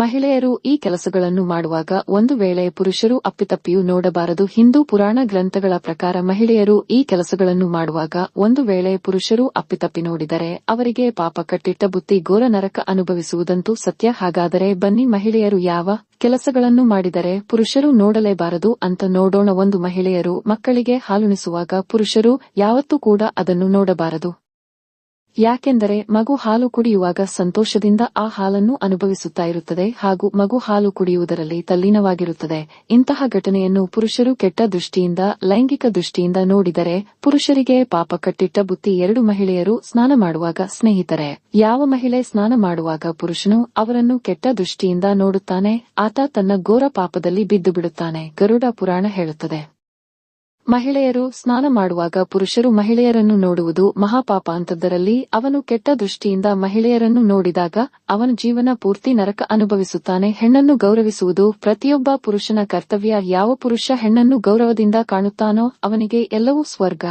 ಮಹಿಳೆಯರು ಈ ಕೆಲಸಗಳನ್ನು ಮಾಡುವಾಗ ಒಂದು ವೇಳೆ ಪುರುಷರು ಅಪ್ಪಿತಪ್ಪಿಯೂ ನೋಡಬಾರದು. ಹಿಂದೂ ಪುರಾಣ ಗ್ರಂಥಗಳ ಪ್ರಕಾರ ಮಹಿಳೆಯರು ಈ ಕೆಲಸಗಳನ್ನು ಮಾಡುವಾಗ ಒಂದು ವೇಳೆ ಪುರುಷರು ಅಪ್ಪಿತಪ್ಪಿ ನೋಡಿದರೆ ಅವರಿಗೆ ಪಾಪ ಕಟ್ಟಿಟ್ಟ ಬುತ್ತಿ ಘೋರ ನರಕ ಅನುಭವಿಸುವುದಂತೂ ಸತ್ಯ. ಹಾಗಾದರೆ ಬನ್ನಿ ಮಹಿಳೆಯರು ಯಾವ ಕೆಲಸಗಳನ್ನು ಮಾಡಿದರೆ ಪುರುಷರು ನೋಡಲೇಬಾರದು ಅಂತ ನೋಡೋಣ. ಒಂದು ಮಹಿಳೆಯರು ಮಕ್ಕಳಿಗೆ ಹಾಲುಣಿಸುವಾಗ ಪುರುಷರು ಯಾವತ್ತೂ ಕೂಡ ಅದನ್ನು ನೋಡಬಾರದು. ಯಾಕೆಂದರೆ ಮಗು ಹಾಲು ಕುಡಿಯುವಾಗ ಸಂತೋಷದಿಂದ ಆ ಹಾಲನ್ನು ಅನುಭವಿಸುತ್ತಾ ಇರುತ್ತದೆ ಹಾಗೂ ಮಗು ಹಾಲು ಕುಡಿಯುವುದರಲ್ಲಿ ತಲ್ಲೀನವಾಗಿರುತ್ತದೆ. ಇಂತಹ ಘಟನೆಯನ್ನು ಪುರುಷರು ಕೆಟ್ಟ ದೃಷ್ಟಿಯಿಂದ, ಲೈಂಗಿಕ ದೃಷ್ಟಿಯಿಂದ ನೋಡಿದರೆ ಪುರುಷರಿಗೆ ಪಾಪ ಕಟ್ಟಿಟ್ಟ ಬುತ್ತಿ ಎರಡು ಮಹಿಳೆಯರು ಸ್ನಾನ ಮಾಡುವಾಗ ಸ್ನೇಹಿತರೆ. ಯಾವ ಮಹಿಳೆ ಸ್ನಾನ ಮಾಡುವಾಗ ಪುರುಷನು ಅವರನ್ನು ಕೆಟ್ಟ ದೃಷ್ಟಿಯಿಂದ ನೋಡುತ್ತಾನೆ, ಆತ ತನ್ನ ಘೋರ ಪಾಪದಲ್ಲಿ ಬಿದ್ದು ಬಿಡುತ್ತಾನೆ ಗರುಡ ಪುರಾಣ ಹೇಳುತ್ತದೆ. ಮಹಿಳೆಯರು ಸ್ನಾನ ಮಾಡುವಾಗ ಪುರುಷರು ಮಹಿಳೆಯರನ್ನು ನೋಡುವುದು ಮಹಾಪಾಪ ಅಂತದ್ದರಲ್ಲಿ ಅವನು ಕೆಟ್ಟ ದೃಷ್ಟಿಯಿಂದ ಮಹಿಳೆಯರನ್ನು ನೋಡಿದಾಗ ಅವನ ಜೀವನ ಪೂರ್ತಿ ನರಕ ಅನುಭವಿಸುತ್ತಾನೆ. ಹೆಣ್ಣನ್ನು ಗೌರವಿಸುವುದು ಪ್ರತಿಯೊಬ್ಬ ಪುರುಷನ ಕರ್ತವ್ಯ. ಯಾವ ಪುರುಷ ಹೆಣ್ಣನ್ನು ಗೌರವದಿಂದ ಕಾಣುತ್ತಾನೋ ಅವನಿಗೆ ಎಲ್ಲವೂ ಸ್ವರ್ಗ.